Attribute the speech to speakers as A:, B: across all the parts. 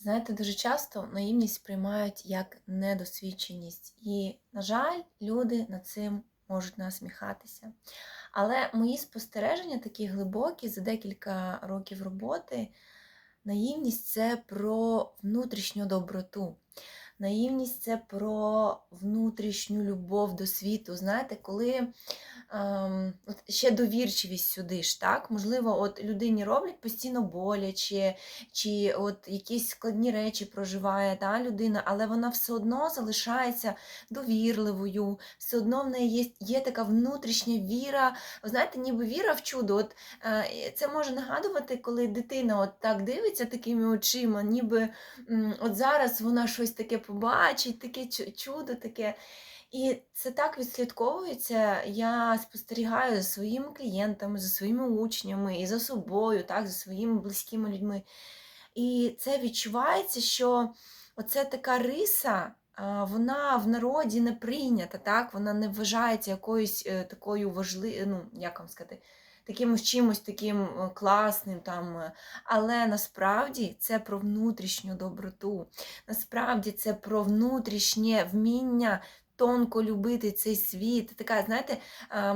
A: Знаєте, дуже часто наївність сприймають як недосвідченість. І, на жаль, люди над цим можуть насміхатися. Але мої спостереження такі глибокі за декілька років роботи. Наївність це про внутрішню доброту. Наївність це про внутрішню любов до світу. Знаєте, коли ем, от ще довірчивість сюди ж, так? Можливо, от людині роблять постійно боляче, чи от якісь складні речі проживає та, людина, але вона все одно залишається довірливою, все одно в неї є, є така внутрішня віра. Знаєте, ніби віра в чудо. От, е, це може нагадувати, коли дитина от так дивиться такими очима, ніби м, от зараз вона щось таке побачить, таке чудо таке. І це так відслідковується. Я спостерігаю за своїми клієнтами, за своїми учнями і за собою, так, за своїми близькими людьми. І це відчувається, що оце така риса, вона в народі не прийнята, так? вона не вважається якоюсь е, такою важливою, ну, як вам сказати, таким чимось таким е, класним. Там. е. Але насправді це про внутрішню доброту. Насправді це про внутрішнє вміння. Тонко любити цей світ, така, знаєте,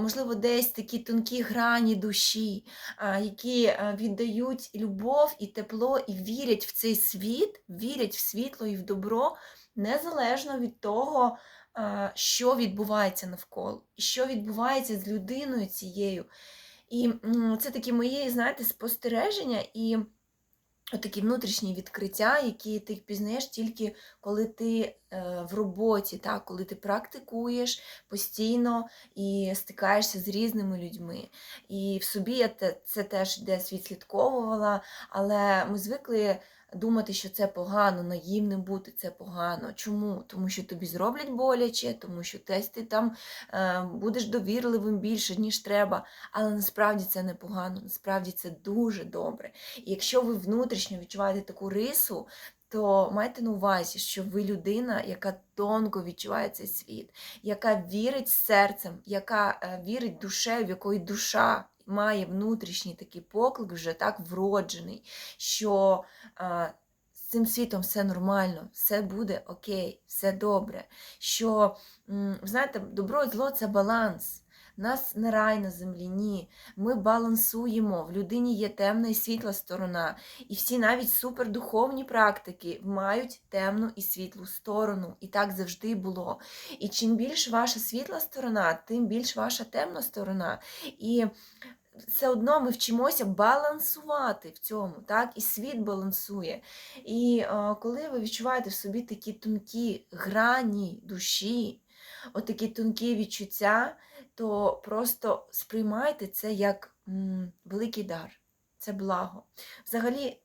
A: можливо, десь такі тонкі грані душі, які віддають любов і тепло, і вірять в цей світ, вірять в світло і в добро, незалежно від того, що відбувається навколо, що відбувається з людиною цією. І це такі мої, знаєте, спостереження і такі внутрішні відкриття, які ти пізнаєш тільки коли ти е, в роботі, так, коли ти практикуєш постійно і стикаєшся з різними людьми. І в собі я це теж десь відслідковувала, але ми звикли думати, що це погано, наївним бути це погано. Чому? Тому що тобі зроблять боляче, тому що десь ти там е, будеш довірливим більше, ніж треба. Але насправді це не погано, насправді це дуже добре. І якщо ви внутрішньо відчуваєте таку рису, то майте на увазі, що ви людина, яка тонко відчуває цей світ, яка вірить серцем, яка е, вірить душею, в якої душа має внутрішній такий поклик, вже так вроджений, що е, з цим світом все нормально, все буде окей, все добре. Що, знаєте, добро і зло це баланс. Нас не рай на землі, ні. Ми балансуємо. В людині є темна і світла сторона. І всі навіть супердуховні практики мають темну і світлу сторону. І так завжди було. І чим більш ваша світла сторона, тим більш ваша темна сторона. І все одно ми вчимося балансувати в цьому, так? І світ балансує. І е, коли ви відчуваєте в собі такі тонкі грані душі, отакі тонкі відчуття, то просто сприймайте це як м, великий дар, це благо. Взагалі,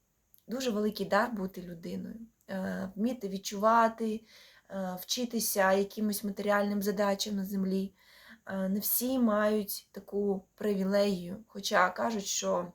A: дуже великий дар бути людиною, е, вміти відчувати, е, вчитися якимось матеріальним задачам на землі. Е, Не всі мають таку привілегію, хоча кажуть, що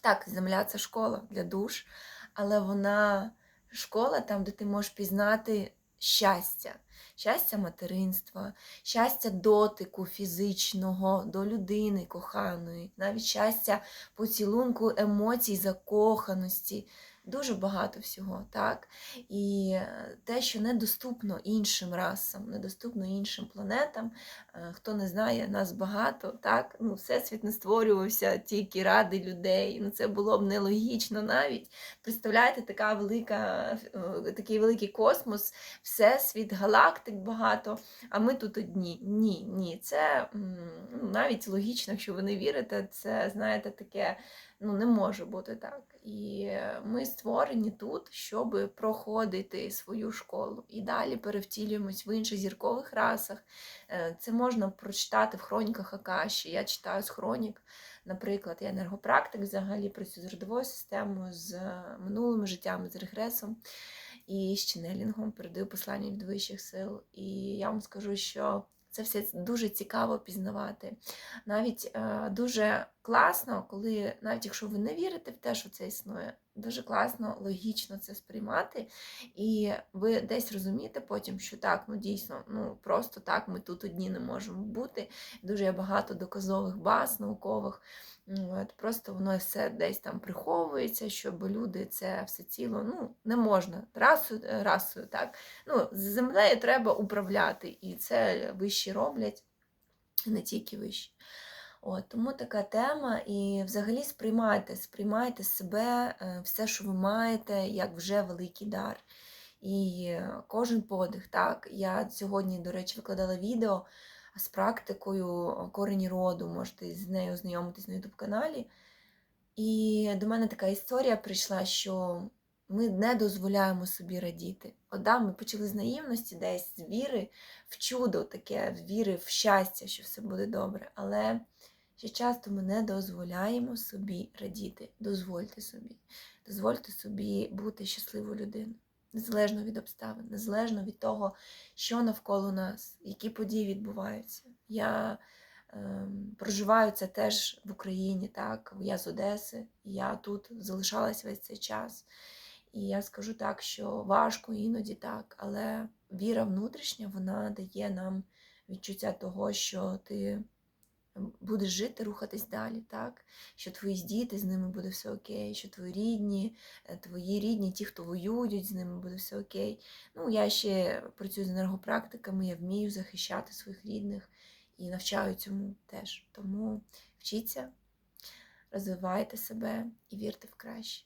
A: так, земля це школа для душ, але вона школа там, де ти можеш пізнати щастя, щастя материнства, щастя дотику фізичного до людини коханої, навіть щастя поцілунку емоцій, закоханості. Дуже багато всього, так? І е, те, що недоступно іншим расам, недоступно іншим планетам. Е, Хто не знає, нас багато, так? Ну, Всесвіт не створювався тільки ради людей. Ну, це було б нелогічно навіть. Представляєте, така велика, е, такий великий космос, всесвіт, галактик багато, а ми тут одні. Ні, ні. Це ну, навіть логічно, якщо ви не вірите, це, знаєте, таке ну, не може бути так. І е, ми створені тут, щоб проходити свою школу. І далі перевтілюємось в інших зіркових расах. Е, Це можна прочитати в хроніках Акаші. Я читаю з хронік. Наприклад, я енергопрактик взагалі працюю з родовою системою, з е, минулими життями, з регресом і з ченелінгом, передаю послання від вищих сил. І я вам скажу, що це все дуже цікаво пізнавати. Навіть дуже класно, коли, навіть якщо ви не вірите в те, що це існує, дуже класно, логічно це сприймати. І ви десь розумієте потім, що так, ну дійсно, ну просто так ми тут одні не можемо бути. Дуже є багато доказових баз наукових. Ну, От, Просто воно все десь там приховується, щоб люди це все ціло ну, не можна расою, расою так. Ну, землею треба управляти, і це вищі роблять, не тільки вищі. От, Тому така тема. І взагалі сприймайте, сприймайте себе, е, все, що ви маєте, як вже великий дар. І кожен подих, так. Я сьогодні, до речі, викладала відео з практикою корені роду, можете з нею ознайомитись на YouTube каналі. І до мене така історія прийшла, що ми не дозволяємо собі радіти. От, да, ми почали з наївності, десь з віри в чудо, таке, з віри в щастя, що все буде добре. Але ще часто ми не дозволяємо собі радіти. Дозвольте собі. Дозвольте собі бути щасливою людиною. Незалежно від обставин, незалежно від того, що навколо нас, які події відбуваються. Я е, проживаю це теж в Україні, так, я з Одеси, я тут залишалась весь цей час. І я скажу так, що важко іноді так, але віра внутрішня вона дає нам відчуття того, що ти будеш жити, рухатись далі, так? Що твої діти з ними буде все окей, що твої рідні, е, твої рідні, ті, хто воюють, з ними буде все окей. Ну, я ще працюю з енергопрактиками, я вмію захищати своїх рідних і навчаю цьому теж. Тому вчіться, розвивайте себе і вірте в краще.